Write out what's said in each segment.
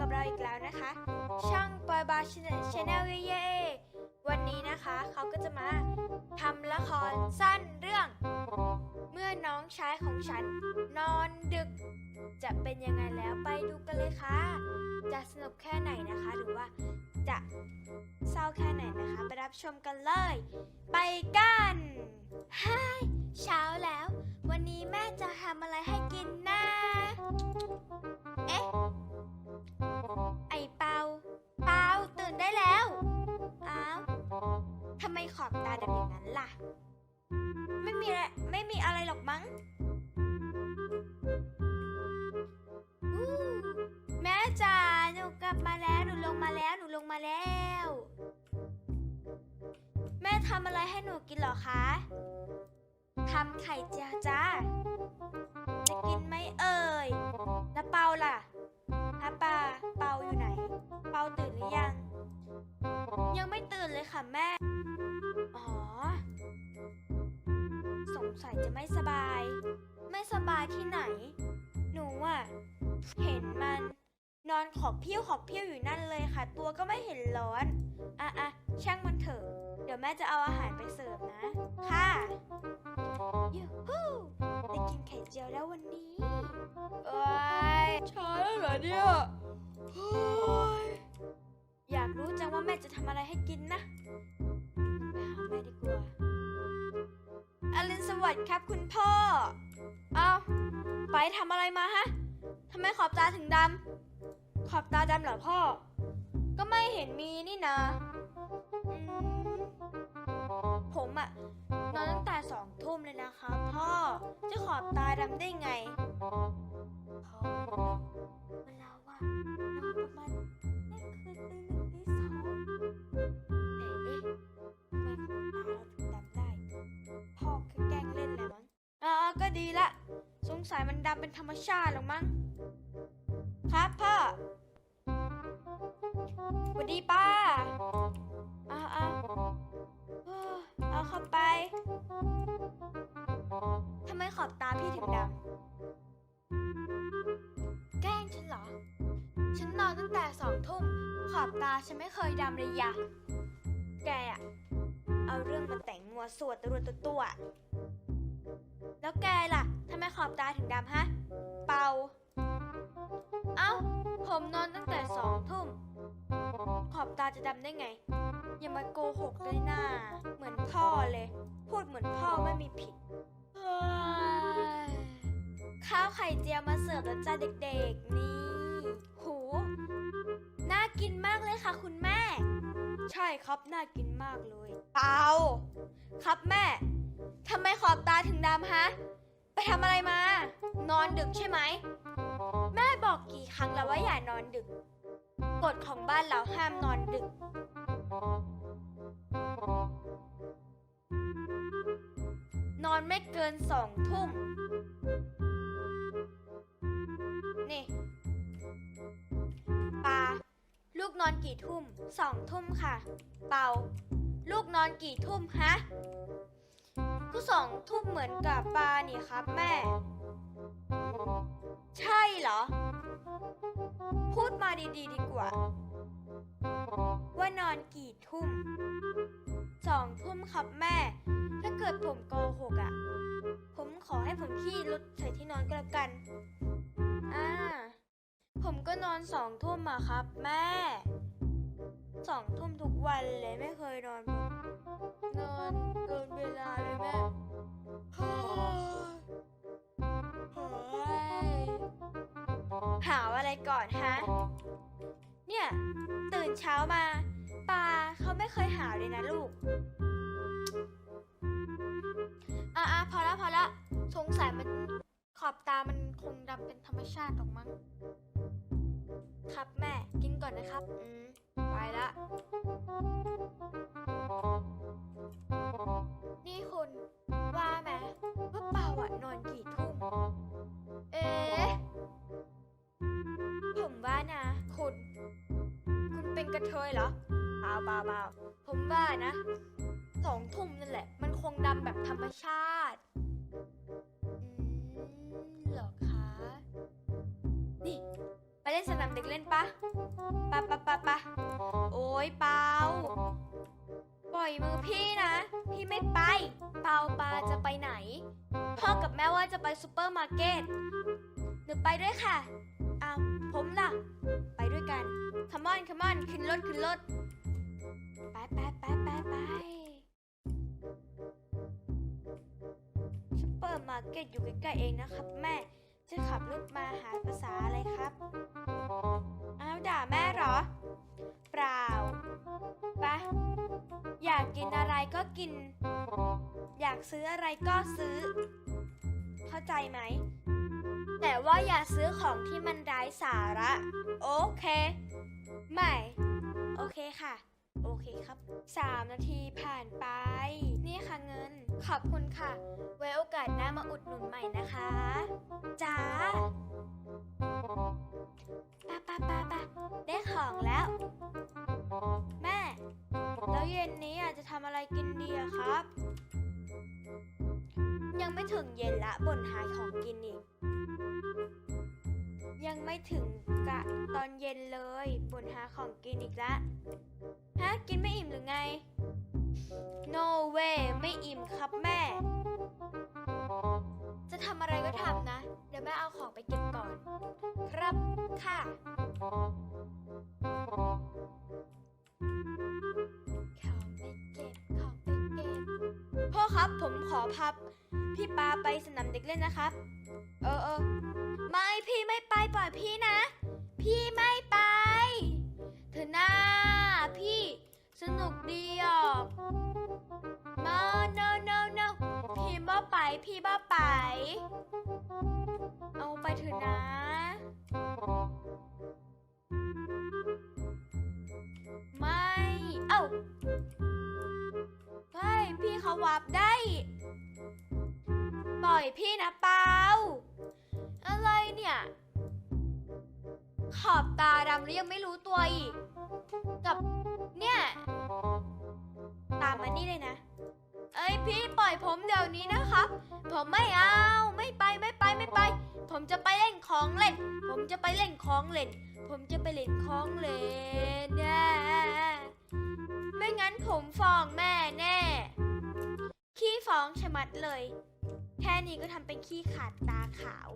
กับเราอีกแล้วนะคะ ช่างปอยบาร์ชแนลเย่วันนี้นะคะเขาก็จะมาทำละครสั้นเรื่อง เมื่อน้องชายของฉันนอนดึก จะเป็นยังไงแล้วไปดูกันเลยค่ะ จะสนุกแค่ไหนนะคะ หรือว่าจะเศร้าแค่ไหนนะคะ ไปรับชมกันเลย ไปกันฮ่ายเช้าแล้ว วันนี้แม่จะทำอะไรให้กินนะเอ๊ะ ไอเปาเปาตื่นได้แล้ว อ้าวทำไมขอบตาดำอย่างนั้นล่ะ ไม่มีอะไรไม่มีอะไรหรอกมั้งแม่จ๋าหนูกลับมาแล้วหนูลงมาแล้วหนูลงมาแล้ว แม่ทำอะไรให้หนูกินหรอคะทำไข่เจียวจ้า จะกินไหมเอ่ยแล้วเปาล่ะ ฮะปาเปาอยู่ไหน เปาตื่นหรือยัง ยังไม่ตื่นเลยค่ะแม่ อ๋อ สงสัยจะไม่สบาย ไม่สบายที่ไหน หนูอะเห็นมัน นอนขอบเพี้ยวขอบเพี้ยวอยู่นั่นเลยค่ะ ตัวก็ไม่เห็นร้อนอะอะช่างมันเถอะ เดี๋ยวแม่จะเอาอาหารไปเสิร์ฟนะ ค่ะ ยูฮูได้กินไข่เจียวแล้ววันนี้เอ้ยช้าแล้วเหรอเนี่ยเฮ้ยอยากรู้จังว่าแม่จะทำอะไรให้กินนะไปหาแม่ดีกว่าอลินสวัสดิ์ครับคุณพ่อ เอาไปทำอะไรมาฮะทำไมขอบตาถึงดำขอบตาดำเหรอพ่อ ก็ไม่เห็นมีนี่นะอืม ผมอะนอนตั้งแต่สองทุ่มเลยนะคะพ่อจะขอบตาดำได้ไงพ่อเวลาว่านอนประมาณเที่ยงคืนตีหนึ่งตีสองเอ๊ะเอ๊ะทำไมขอบตาเราถึงดำได้ พ่อแค่แกล้งเล่นแหละมั้งอ๋อก็ดีละ สงสัยมันดำเป็นธรรมชาติหรอกมั้ง ครับพ่อสวัสดีป้า ขอบตาพี่ถึงดำ แกล้งฉันเหรอ ฉันนอนตั้งแต่สองทุ่ม ขอบตาฉันไม่เคยดำเลยยะ แกอะเอาเรื่องมาแต่งมัวสวดตัวตัวตัว แล้วแกล่ะทำไมขอบตาถึงดำฮะ เป่า เอ้า ผมนอนตั้งแต่สองทุ่ม ขอบตาจะดำได้ไง อย่ามาโกหกเลยนะเหมือนพ่อเลย พูดเหมือนพ่อไม่มีผิด ข้าวไข่เจียวมาเสิร์ฟแล้วจ้าเด็กๆ นี่ หู น่ากินมากเลยค่ะคุณแม่ ใช่ครับน่ากินมากเลยเปาครับแม่ทำไมขอบตาถึงดำฮะ ไปทำอะไรมา นอนดึกใช่ไหม แม่บอกกี่ครั้งแล้วว่าอย่านอนดึก กฎของบ้านเราห้ามนอนดึกนอนไม่เกินสองทุ่ม นี่ปาลูกนอนกี่ทุ่มสองทุ่มค่ะ เป่า ลูกนอนกี่ทุ่มฮะก็สองทุ่มเหมือนกับปานี่ครับแม่ ใช่เหรอ พูดมาดีๆ ดีกว่า ว่านอนกี่ทุ่มสองทุ่มครับแม่ ถ้าเกิดผมโกหกอะ่ะ ผมขอให้ผมขี้รถใส่ที่นอนก็แล้วกัน อ่า ผมก็นอนสองทุ่มอะครับ แม่ สองทุ่มทุกวันเลยไม่เคยนอนนอนเกินเวลาเลยแม่เฮ้ยหาวอะไรก่อนฮะ เนี่ย ตื่นเช้ามาปาเขาไม่เคยหาวเลยนะลูกอะอะพอละพอละสงสัยมันขอบตามัน งดำเป็นธรรมชาติหรอกมั้ง ครับแม่ กินก่อนนะครับ อืม ไปละ นี่คุณ ว่าไหมว่าเป่าอะนอนกี่ทุ่ม เอ๊ะ ผมว่านะ คุณ คุณเป็นกระเทยเหรอเปล่าเปล่าเปล่าผมว่านะสองทุ่มนั่นแหละ มันคงดำแบบธรรมชาติ เล่นสนามเด็กเล่นปะปะปะปะปะโอ้ยเปาปล่อยมือพี่นะ พี่ไม่ไป เปาปาจะไปไหน พ่อกับแม่ว่าจะไปซูเปอร์มาร์เก็ตหนูไปด้วยค่ะอ้าวผมล่ะ ไปด้วยกัน come on come on ขึ้นรถขึ้นรถไปไปไปไปไปซูเปอร์มาร์เก็ตอยู่ใกล้ๆเองนะครับแม่ จะขับรถมาหาภาษาอะไรครับ อ้าวด่าแม่เหรอ เปล่าไปะอยากกินอะไรก็กิน อยากซื้ออะไรก็ซื้อ เข้าใจไหม แต่ว่าอย่าซื้อของที่มันไร้สาระ โอเค ไม่ โอเคค่ะ โอเคครับสามนาทีผ่านไป นี่ค่ะเงิน ขอบคุณค่ะ ไว้โอกาสหน้ามาอุดหนุนใหม่นะคะจ้าปะปะปะปะได้ของแล้ว แม่ แล้วเย็นนี้อะจะทำอะไรกินดีอะครับ ยังไม่ถึงเย็นละบ่นหาของกินอีก ยังไม่ถึงกะตอนเย็นเลยบ่นหาของกินอีกละฮะกินไม่อิ่มหรือไง no way ไม่อิ่มครับแม่ จะทำอะไรก็ทำนะ เดี๋ยวแม่เอาของไปเก็บก่อน ครับค่ะ ของไปเก็บ ของไปเก็บ พ่อครับผมขอพับ พี่ปาไปสนามเด็กเล่นนะครับ เออเออไม่พี่ไม่ไปปล่อยพี่นะ พี่ไม่ไปเธอหน้าพี่ สนุกดีออกมา no no no พี่บ้าไป พี่บ้าไป เอาไปเถอะนะ ไม่ เอ้าเฮ้ยพี่เขาวับได้ ปล่อยพี่นะเปาอะไรเนี่ย ขอบตาดำแล้วยังไม่รู้ตัวอีก กับ เนี่ย ตามมานี่เลยนะ เอ้ยพี่ปล่อยผมเดี๋ยวนี้นะครับ ผมไม่เอาไม่ไปไม่ไปไม่ไป ผมจะไปเล่นของเล่น ผมจะไปเล่นของเล่น ผมจะไปเล่นของเล่นนะไม่งั้นผมฟ้องแม่แน่ ขี้ฟ้องชะมัดเลย แค่นี้ก็ทำเป็นขี้ขาดตาขาว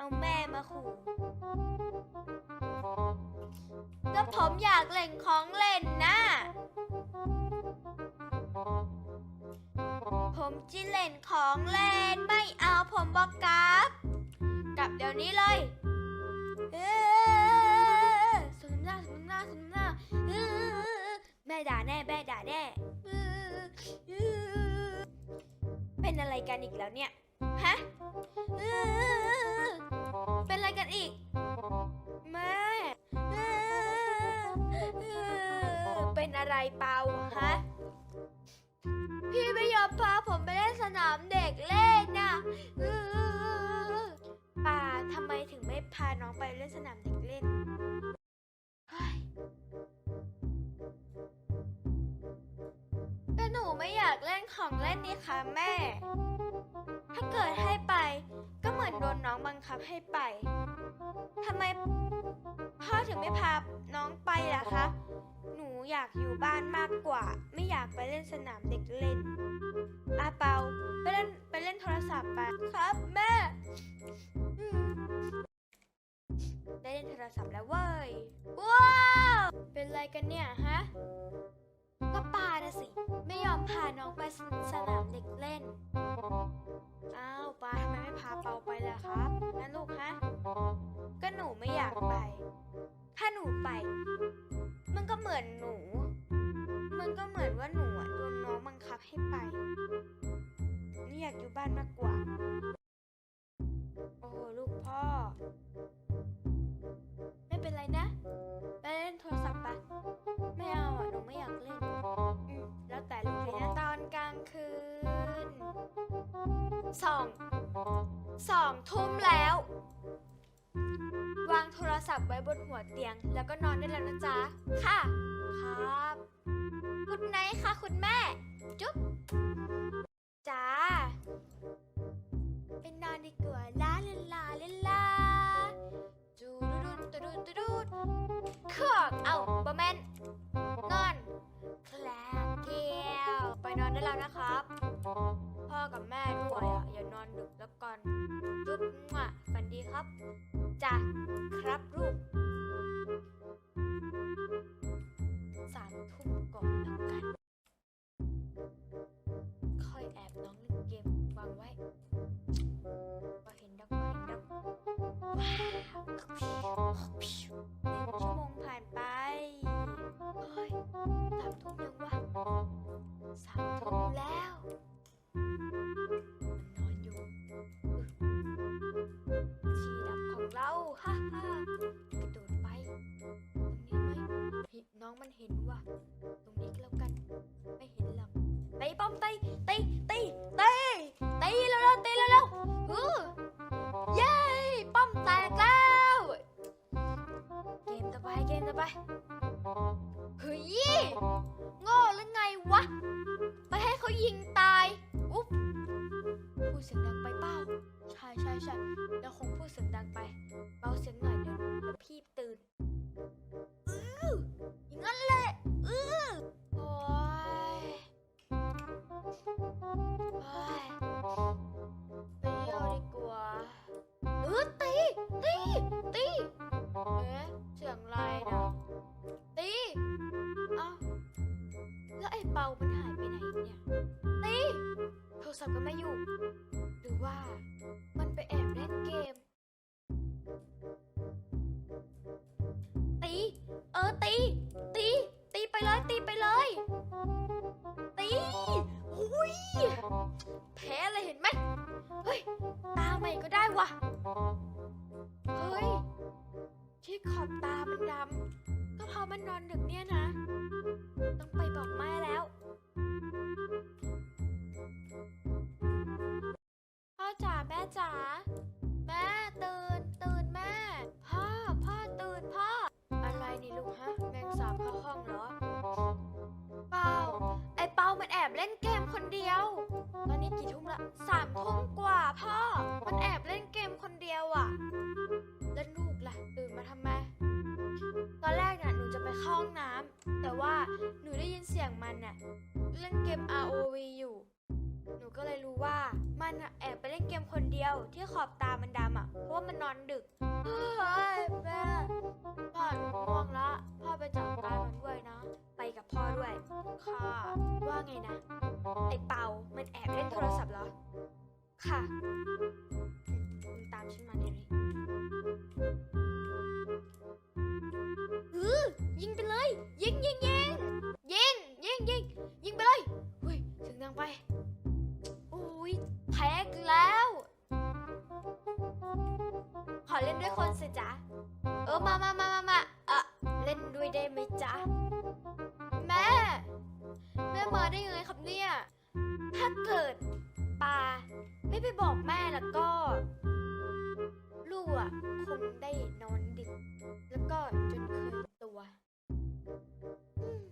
เอาแม่มาขู่ก็ผมอยากเล่นของเล่นนะ ผมจิเล่นของเล่นไม่เอาผมบอกกลับ กลับเดี๋ยวนี้เลยเออสมน้ำหน้าสมน้ำหน้าสมน้ำหน้าเออแม่ด่าแน่แม่ด่าแน่เป็นอะไรกันอีกแล้วเนี่ย ฮะ สนามเด็กเล่นก็หนูไม่อยากเล่นของเล่นนี่ค่ะแม่ ถ้าเกิดให้ไป ก็เหมือนโดนน้องบังคับให้ไปทำไมพ่อถึงไม่พาน้องไปล่ะคะ หนูอยากอยู่บ้านมากกว่า ไม่อยากไปเล่นสนามเด็กเล่นอาเปาไปเล่นไปเล่นโทรศัพท์ไปครับแม่ ศัพท์แล้วเว้ย ว้าว เป็นไรกันเนี่ยฮะ ก็ปานะสิ ไม่ยอมพาน้องไปสสนามเด็กเล่น อ้าวปาทำไมไม่พาเปาไปล่ะครับนะลูกฮะ ก็หนูไม่อยากไป ถ้าหนูไป มันก็เหมือนหนู มันก็เหมือนว่าหนูอะโดนน้องบังคับให้ไปหนูอยากอยู่บ้านมากกว่า สองสองทุ่มแล้ว วางโทรศัพท์ไว้บนหัวเตียง แล้วก็นอนได้แล้วนะจ๊ะ ค่ะ ครับ คุณไหนคะคุณแม่ จุ๊บจ้าเป็นนอนดีกว่าลาลาลาลาลาจูดูดูดูดูดูดูขอกเอา นอนดึกแล้วกันจุ๊บมั่วฝันดีครับจ้ะครับลูกสามทุ่มก่อนแล้วกัน ค่อยแอบน้องเล่นเกมวางไว้ว่าเห็นดักว่าเห็นดักว้าวหนึ่ชั่วโมงผ่านไปเฮ้ยสามทุ่มยังวะสามทุ่ม มันเห็นว่ะ ตรงนี้ก็แล้วกัน ไม่เห็นหรอกตีป้อมตีตีตีตีตีแล้วแล้วตีแล้วแล้วฮือเย้ป้อมแตกแล้วเกมต่อไปเกมต่อไปเฮ้ยโง่หรือไงวะไปให้เขายิงตายอุ๊บพูดเสียงดังไปเปล่าใช่ใช่ใช่แล้วคงพูดเสียงดังไปเบาเสียงหน่อยเดี๋ยว ตี เออตี เล่นเกมคนเดียว ตอนนี้กี่ทุ่มละสามทุ่มกว่าพ่อ มันแอบเล่นเกมคนเดียวอะแล้วลูกล่ะตื่นมาทำไม ตอนแรกน่ะหนูจะไปเข้าห้องน้ำแต่ว่าหนูได้ยินเสียงมันน่ะเล่นเกม ROV อยู่ หนูก็เลยรู้ว่ามันน่ะแอบไปเล่นเกมคนเดียวที่ขอบตามันดำอะ เพราะว่ามันนอนดึก เฮ้ยแม่พ่อหนูง่วงละพ่อไปจัดกามันด้วยนะ ไปกับพ่อด้วย ค่ะ ว่าไงนะ ไอเปามันแอบเล่นโทรศัพท์เหรอ ค่ะอืมคุณตามฉันมาเดี๋ยวนี้ฮือยิงไปเลย ยิงยิงยิงยิงยิงยิงยิงไปเลยเฮ้ยเสียงดังไปอุ้ยแพ้อีกแล้ว ขอเล่นด้วยคนสิจ๊ะ เออมามามามามาเออเล่นด้วยได้ไหมจ๊ะแม่แม่มาได้ยังไงครับเนี่ย ถ้าเกิดปาไม่ไปบอกแม่แล้วก็ ลูกอะคงได้นอนดึก แล้วก็จนเคยตัวอืม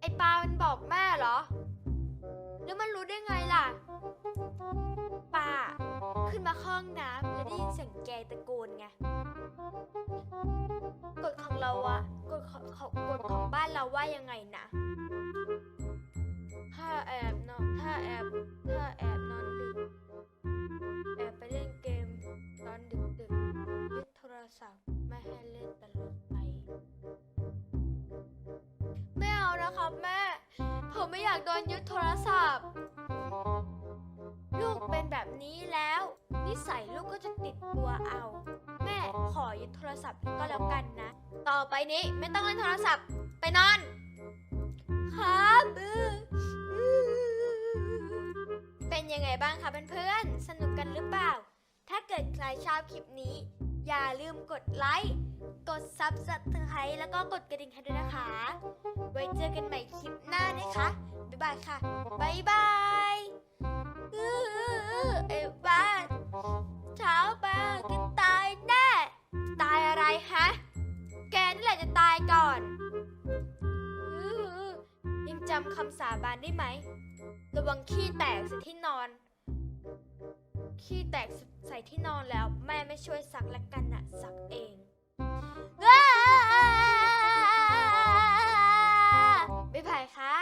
ไอปามันบอกแม่เหรอ แล้วมันรู้ได้ไงล่ะ ปาขึ้นมาห้องน้ำแล้วได้ยินเสียงแกตะโกนไง กฎของเราอะกฎของกฎของบ้านเราว่ายังไงนะ ถ้าแอบนอนถ้าแอบถ้าแอบนอนดึก แอบไปเล่นเกมตอนดึกดึกยึดโทรศัพท์ไม่ให้เล่นตลอดไปไม่เอานะครับแม่ ผมไม่อยากโดนยึดโทรศัพท์ ลูกเป็นแบบนี้แล้ว นิสัยลูกก็จะติดตัวเอา แม่ขอยึดโทรศัพท์ก็แล้วกันนะ ต่อไปนี้ไม่ต้องเล่นโทรศัพท์ไปนอน ครับ เป็นยังไงบ้างคะเพื่อนๆ สนุกกันหรือเปล่า ถ้าเกิดใครชอบคลิปนี้ อย่าลืมกดไลค์ กด Subscribe แล้วก็กดกระดิ่งให้ด้วยนะคะ ไว้เจอกันใหม่คลิปหน้านะคะ บ๊ายบายค่ะ บ๊ายบายอื้อไอ้บ้านเช้ามาก็ตายแน่ ตายอะไรฮะ แกนี่แหละจะตายก่อน อื้อยังจำคำสาบานได้ไหม ระวังขี้แตกใส่ที่นอน ขี้แตกใส่ที่นอนแล้ว แม่ไม่ช่วยซักและกันนะซักเองบ๊ายบายค่ะ